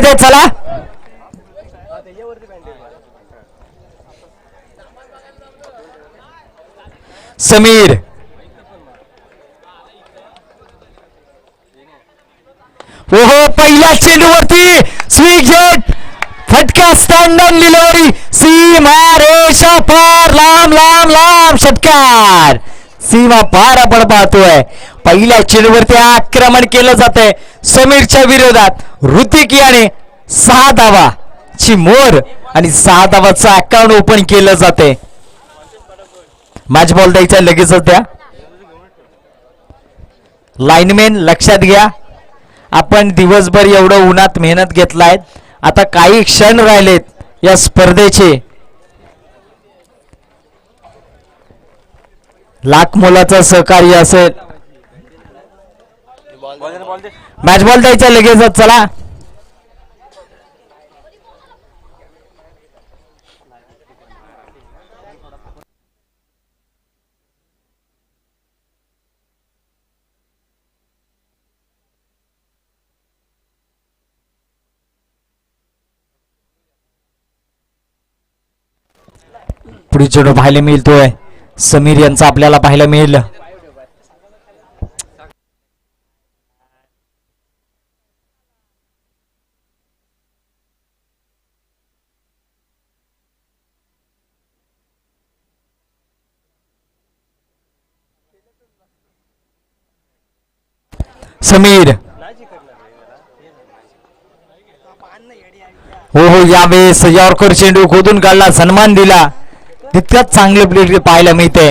देत चला? समीर. ओहो पहिल्या चेंडूवरती स्वीट जेट फटका स्टँड ऑन डिलिव्हरी सी रेषा पार. लांब लांब लांब. षटकार. सीमा पार आपण पाहतोय. पहिल्या चेंडूवरती आक्रमण केलं जातंय. समीरच्या विरोधात ऋतिक याने सहा धावा ची मोर आणि सहा धावाचं अकाउंट ओपन केलं जाते मॅच बॉल द्यायचा लगेचच द्या. लाईनमॅन लक्षात घ्या. आपण दिवसभर एवढं उन्हात मेहनत घेतलाय. आता काही क्षण राहिलेत या स्पर्धेचे. लाख मोलाचं सहकार्य असेल. मॅच बॉल द्यायचा लगेचच चला. पुढे चेडू पाहायला मिळतोय. समीर यांचा आपल्याला पाहायला मिळेल. समीर. हो हो यावेळेस यॉर्कर चेंडू खोदून काढला सन्मान दिला. तितकंच चांगले प्लेट पाहायला मिळते.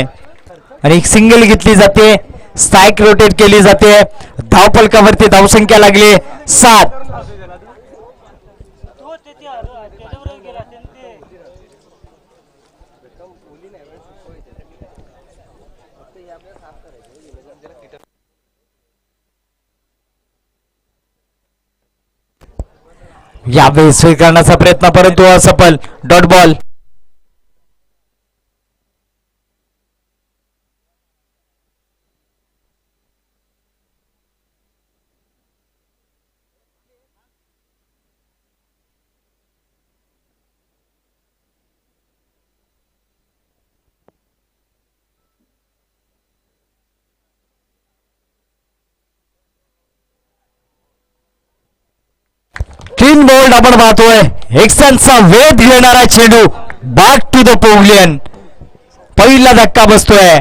आणि एक सिंगल घेतली जाते. स्ट्राईक रोटेट केली जाते. धावपलकावरती धावसंख्या लागली. सात. यावेळी स्वीकारण्याचा प्रयत्न परंतु असफल. डॉट बॉल तीन बोल्ड आपण पाहतोय एक्सनचा वेध घेणारा चेंडू बॅक टू द पोवलियन पहिला धक्का बसतोय.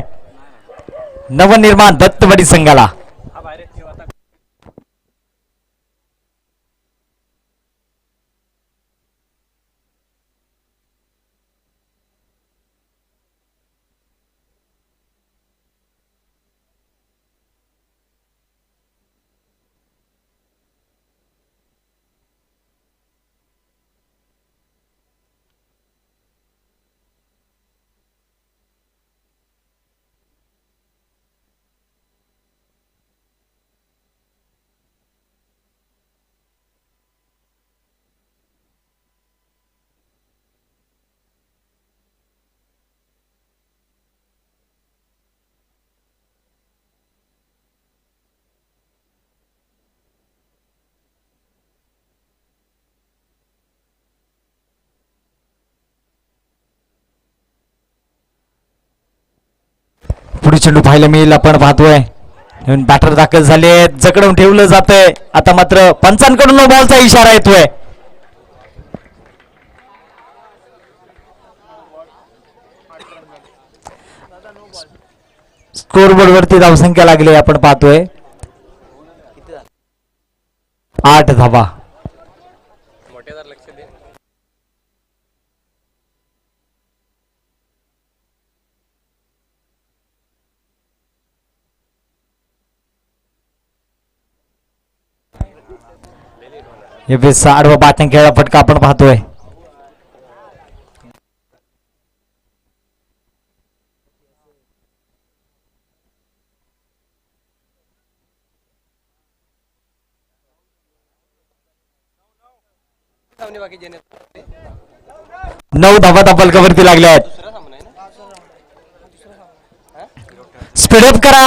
नवनिर्माण दत्तवाडी संघाला. पुढे चेंडू पाहायला मिळेल. आपण पाहतोय. बॅटर दाखल झाले जकडून ठेवलं जातंय. आता मात्र पंचांकडून बॉलचा इशारा येतोय. स्कोरबोर्ड वरती धावसंख्या लागली आपण पाहतोय. आठ धावा. एवढे आडवा बातम्या खेळा फटका आपण पाहतोय. नऊ धावा त्या लागल्या आहेत. स्पीडअप करा.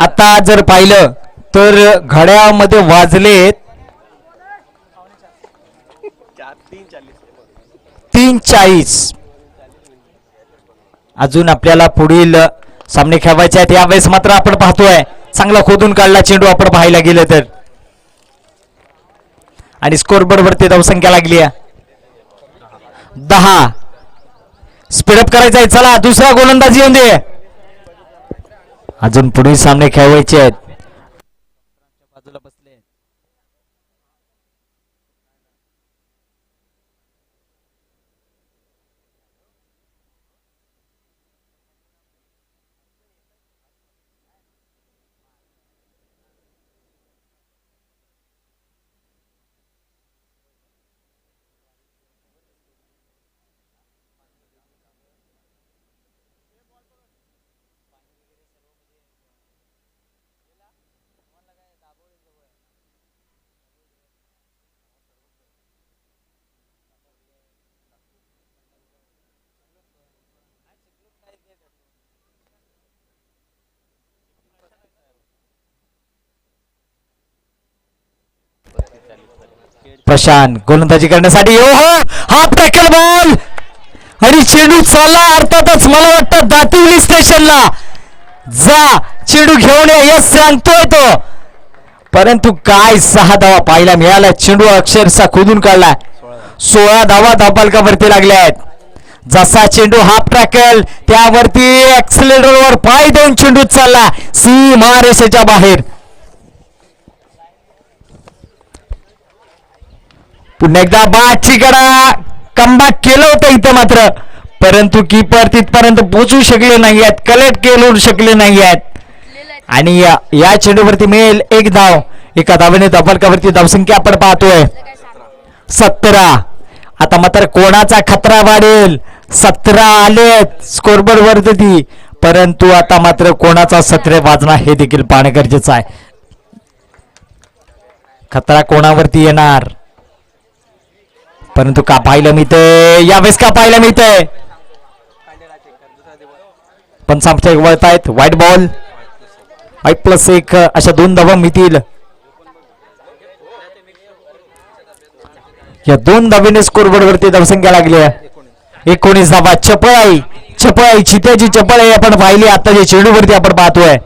आता जर पाहिलं तर घड्यामध्ये वाजलेत तीन चाळीस. अजून आपल्याला पुढील सामने खेळवायचे आहेत. यावेळेस मात्र आपण पाहतोय चांगला खोदून काढला चेंडू आपण पाहायला गेलं तर. आणि स्कोरबोर्ड वरती धावसंख्या लागली आहे. दहा. स्पीडअप करायचा आहे. चला दुसरा गोलंदाजी येऊन दे. अजून पुढील सामने खेळवायचे आहेत. बाजूला प्रशांत गोलंदाजी करण्यासाठी. हो, हो हाफ टॅकल बॉल आणि चेंडू चालला अर्थातच मला वाटतं दातिवली स्टेशनला. जा चेंडू घेऊन या यस सांगतोय तो. परंतु काय सहा धावा पाहायला मिळाला चेंडू अक्षरशः खोदून काढला सोळा धावा धावपालकावरती लागल्या आहेत. जसा चेंडू हाफ टॅकल त्यावरती accelerator पाय देऊन चेंडू चालला. सी महारेषेच्या बाहेर. पुन्हा एकदा बाची कडा कमबॅक केलं होतं इथं मात्र. परंतु कीपर तिथपर्यंत पोचू शकले नाही आहेत कलेक्ट केलू शकले नाही आहेत आणि या या चेंडूवरती मिळेल एक धाव. एका धावेने धावफलकावरती धावसंख्या आपण पाहतोय. सतरा. आता मात्र कोणाचा खतरा वाढेल? सतरा आलेत स्कोरबोर्ड वरती. परंतु आता मात्र कोणाचा सत्रे वाजणार हे देखील पाहणं गरजेचं आहे. खतरा कोणावरती येणार? परंतु का पाहायला मिळतंय. यावेळेस का पाहायला मिळतंय. पण सामथे वळत आहेत व्हाईट बॉल व्हाईट प्लस एक अशा दोन धावा मिळतील. या दोन धावेने स्कोरबोर्ड वरती धावसंख्या लागली. आहे एकोणीस धावा. चपळाई. चपळाई. चित्याची चपळाई आपण पाहिली. आता जे चेंडू वरती आपण पाहतोय.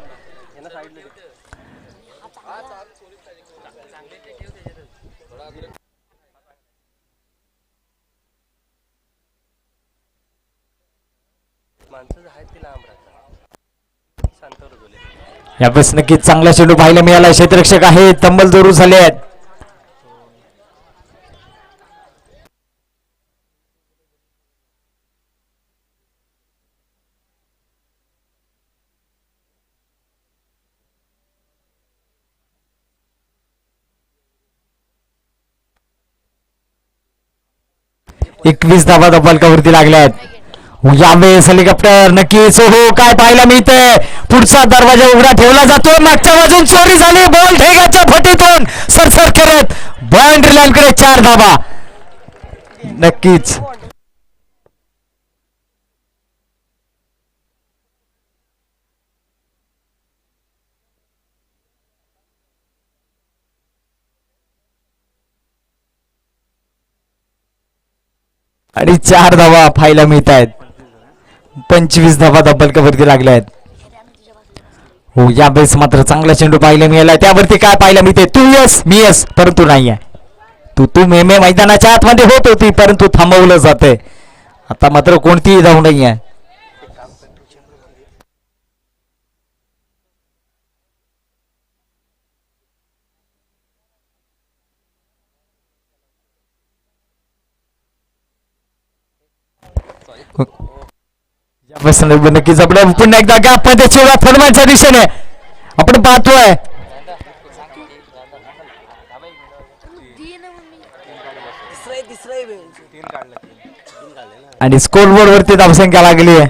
यावेळेस नक्कीच चांगला चेंडू पाहायला मिळाला. क्षेत्ररक्षक आहे तंबल जोरू झाले आहेत. एकवीस धावा धपालकावरती लागल्या आहेत यावेळेस हेलिकॉप्टर नक्कीच हो काय पाहायला मिळतंय? पुढचा दरवाजा उघडा ठेवला जातो. मागच्या बाजून चोरी झाली. बॉल ढेगाच्या फटीतून. सरसर करत. बाउंड्री लाईन कडे चार धाबा नक्कीच. आणि चार धावा पाहायला मिळत आहेत पंचवीस धावा कबरती लागल्या आहेत. हो यावेळेस मात्र चांगला चेंडू पाहायला मिळाला. त्यावरती काय पाहायला मिळते तू यस मी यस परंतु नाही आहे तू तू मे मैदानाच्या आतमध्ये होत होती परंतु थांबवलं जाते आता मात्र कोणतीही धाव नाही आहे नक्कीच आपण पुन्हा एकदा गॅपमध्ये चेडा फडवायच्या दिशेने. आपण पाहतोय. आणि स्कोरबोर्ड वरती धावसंख्या लागली आहे.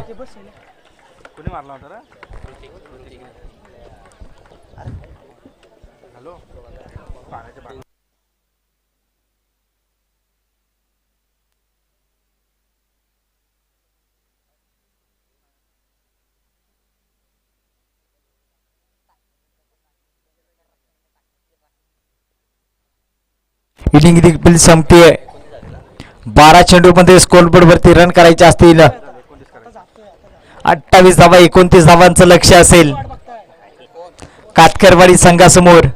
इनिंग देखील संपते. बारा चेंडूमध्ये स्कोरबोर्डवरती स्कोरबोर्ड वरती रन करायचे असतील. अठ्ठावीस धावा एकोणतीस धावांचं लक्ष असेल. कातकरवाडी संघासमोर.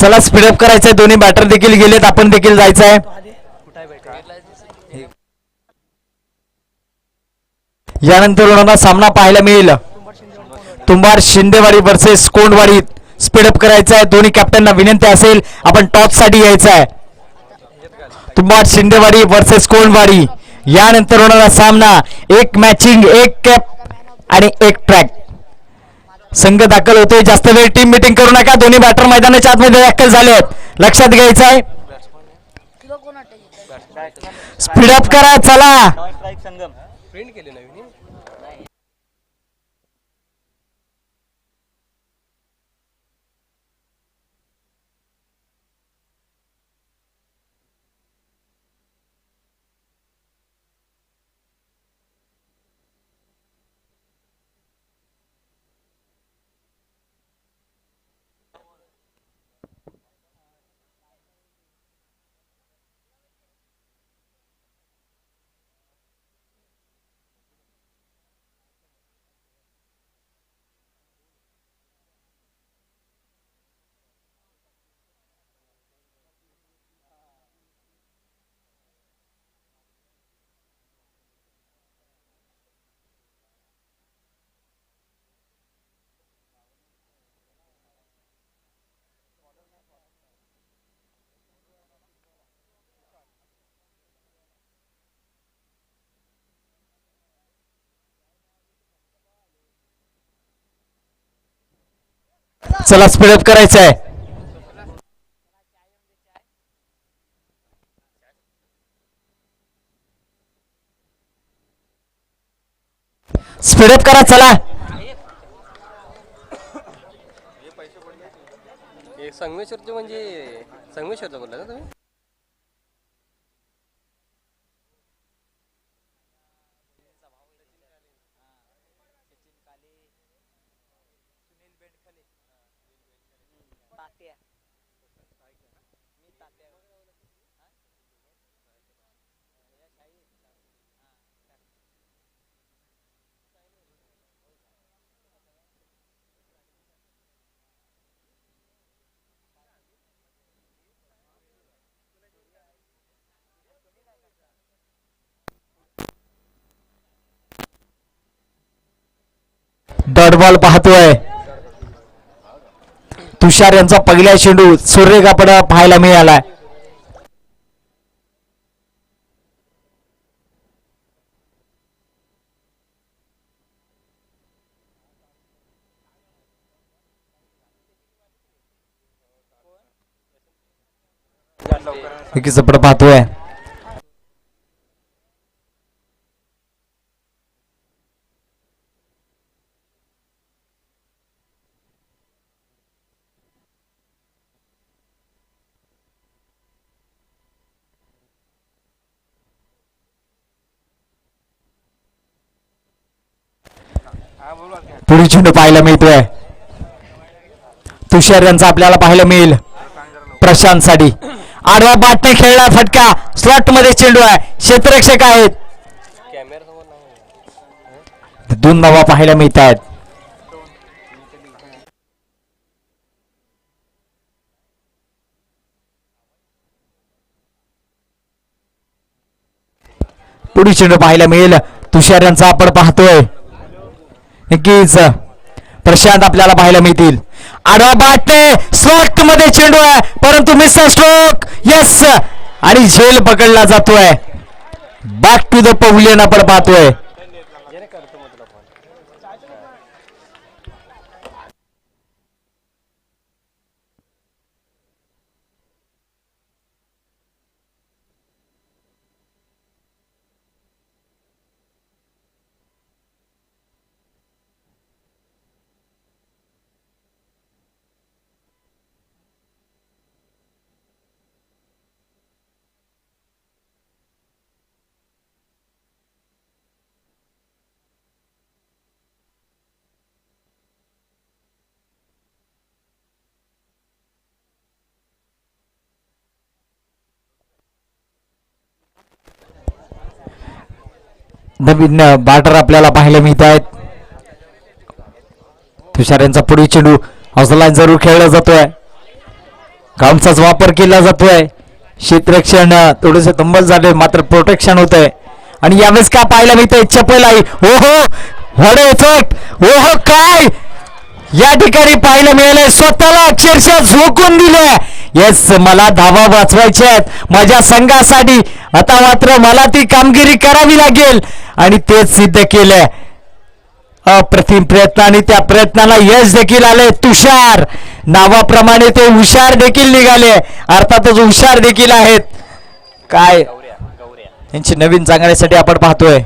चला स्पीडअप करायचंय. दोन्ही बॅटर देखील गेलेत. आपण देखील जायचंय. यानंतर होणारा सामना पाहायला मिळेल. Tumbar Shindewadi versus Kondwadi. Speed up करायचं आहे दोन्ही कॅप्टनना विनंती असेल आपण टॉपसाठी यायचं आहे तुंबार शिंदेवाडी वर्सेस कोंडवाडी. यानंतर होणारा सामना. एक मॅचिंग एक कॅप आणि एक ट्रॅक संघ दाखल होतोय. जास्त वेळ टीम मिटिंग करू नका. दोन्ही बॅटर मैदानाच्या आतमध्ये दाखल झाले आहेत लक्षात घ्यायचं आहे. स्पीडअप करा चला. चला स्पीडअप करायचं आहे. स्पीडअप करा चला. संगमेश्वरचं म्हणजे संगमेश्वरचं बोलला ना तुम्ही? डॉट बॉल पाहतोय. तुषार यांचा पहिला चेंडू सूर्यकापड पाहायला मिळालाय. विकी चपड पाहतोय. पाहायला मिळतोय. तुषार यांचा आपल्याला पाहायला मिळेल. प्रशांत साठी आडवा बाटने खेळला फटका. स्लॉटमध्ये चेंडू आहे. क्षेत्ररक्षक आहेत. दोन नवा पाहायला मिळत आहेत पुढील चेंडू पाहायला मिळेल. तुषार यांचा आपण पाहतोय. नक्कीच. प्रशांत आपल्याला पाहायला मिळतील. आडवा बाटणे स्ट्रोकमध्ये चेंडू आहे परंतु मिस्टर स्ट्रोक यस आणि झेल पकडला जातोय. बॅक टू द पवलियन आपण पाहतोय. नवीन बाटर आपल्याला पाहायला मिळत आहेत. तुषार यांचा पुढील चेंडू हौसला जरूर खेळला जातोय. गामचाच वापर केला जातोय. क्षेत्ररक्षण थोडस तंबल झाले मात्र प्रोटेक्शन होत आहे आणि यावेळेस का पाहायला मिळतंय? चपल आई ओहो! व्हॉट इफेक्ट ओहो काय? या ठिकाणी पाहायला मिळालंय. स्वतःला अक्षरशः झोकून दिलंय. येस मला धावा वाचवायच्या आहेत. माझ्या संघासाठी आता मात्र मला ती कामगिरी करावी लागेल. आणि तेच सिद्ध केलंय. अप्रतिम प्रयत्न आणि त्या प्रयत्नाला यश देखील आले तुषार नावाप्रमाणे ते हुशार देखील निघाले. अर्थातच हुशार देखील आहेत. काय? गौऱ्या गौऱ्या. यांची नवीन चांगल्यासाठी आपण पाहतोय.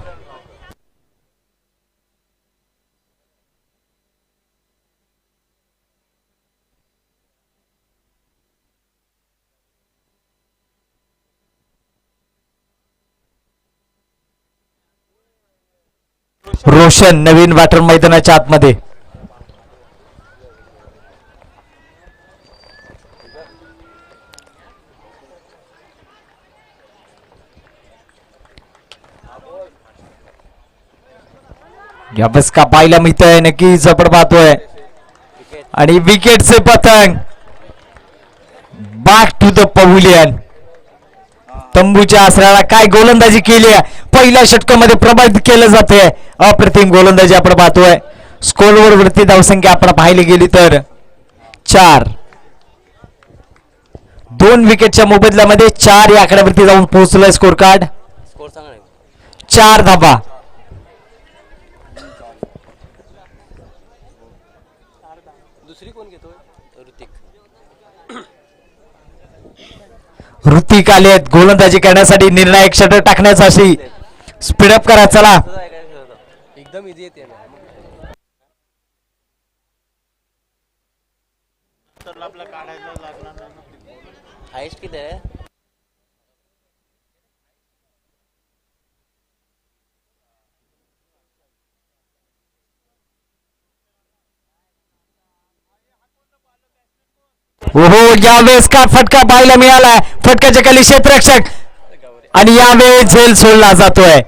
रोशन नवीन बॅटर मैदानाच्या आतमध्ये. यावेळेस का पाहायला आहे नक्की झपड पाहतोय. आणि विकेटचे पतंग. बॅक टू द पवलियन तंबूच्या आसऱ्याला काय गोलंदाजी केली आहे? पहिल्या षटकामध्ये प्रभावित केलं जाते अप्रतिम गोलंदाजी आपण पाहतोय. स्कोरवर वरती धावसंख्या आपण पाहिली गेली तर चार. दोन विकेटच्या मोबदल्यामध्ये चार या आकड्यावरती जाऊन पोहोचलोय स्कोर कार्ड चार धाबा दुसरी कोण घेतोय ऋतिक ऋतिक आले आहेत गोलंदाजी करण्यासाठी निर्णायक षटक टाकण्यासाठी स्पीडअप करा चला. एकदम इझी येते हायस्ट किती आहे? ओहो यावेळेस का फटका पाहायला मिळालाय फटक्याच्या खाली क्षेत्ररक्षक आणि यावेळेस झेल सोडला जातोय.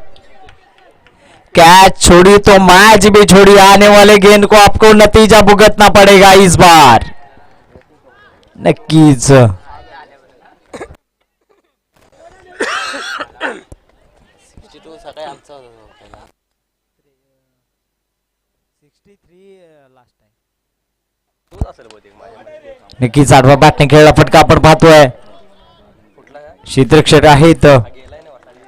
कैच छोड़ी तो मैच भी छोड़ी आने वाले गेंद को आपको नतीजा भुगतना पड़ेगा इस बार. नक्कीच. सिक्स्टी टू सकाळी आमचा नक्कीच आडवा बॅटने खेळला फटका आपण पाहतोय. आहेत हा ना वाटायला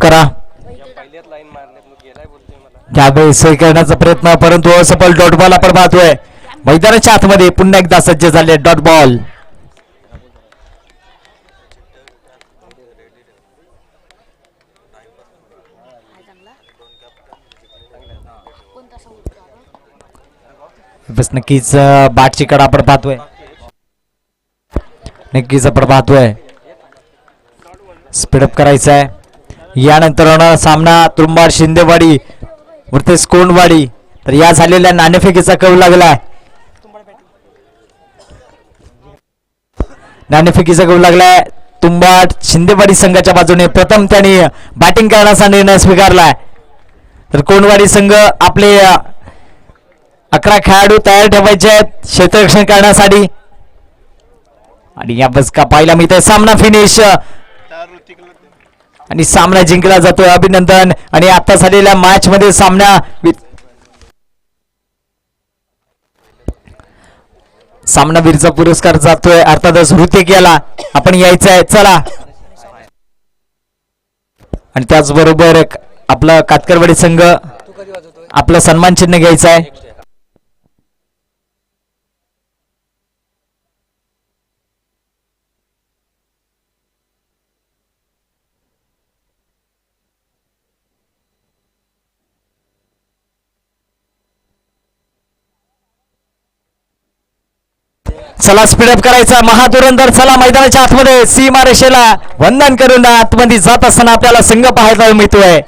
करा या पहिल्याच लाईन मारल्यात मग गेलाय बोलतोय मला यावेळेस सही करण्याचा प्रयत्न परंतु असफल डॉट बॉल आपण पाहतोय. मैदानाच्या आतमध्ये पुन्हा एकदा सज्ज झाले डॉट बॉल बस नक्कीच बाटची कडा आपण पाहतोय. नक्कीच आपण पाहतोय. स्पीडअप करायचं आहे यानंतर होणार सामना तुरुंबाड शिंदेवाडी वरतीच कोंडवाडी. तर या झालेल्या नाणेफेकीचा कव लागलाय. नाणेफेकीचा कव लागलाय. तुंबाड शिंदेवाडी संघाच्या बाजूने प्रथम त्यांनी बॅटिंग करण्याचा निर्णय स्वीकारलाय. तर कोंडवाडी संघ आपले अकरा खेळाडू तयार ठेवायचे आहेत क्षेत्ररक्षण करण्यासाठी. आणि या बसका पाहिला मी सामना फिनिश आणि सामना जिंकला जातोय अभिनंदन. आणि आता झालेल्या मॅच मध्ये सामना सामनावीरचा पुरस्कार जातोय. अर्थातच हृतिक याला आपण यायचं आहे. चला. आणि त्याचबरोबर आपलं आपला कातकरवाडी संघ आपलं सन्मान चिन्ह घ्यायचं आहे. चला स्पीडअप करायचा. महाधुरंदर चला मैदानाच्या आतमध्ये. सीमा रेषेला वंदन करून आतमध्ये जात असताना आपल्याला संघ पाहायला मिळतोय.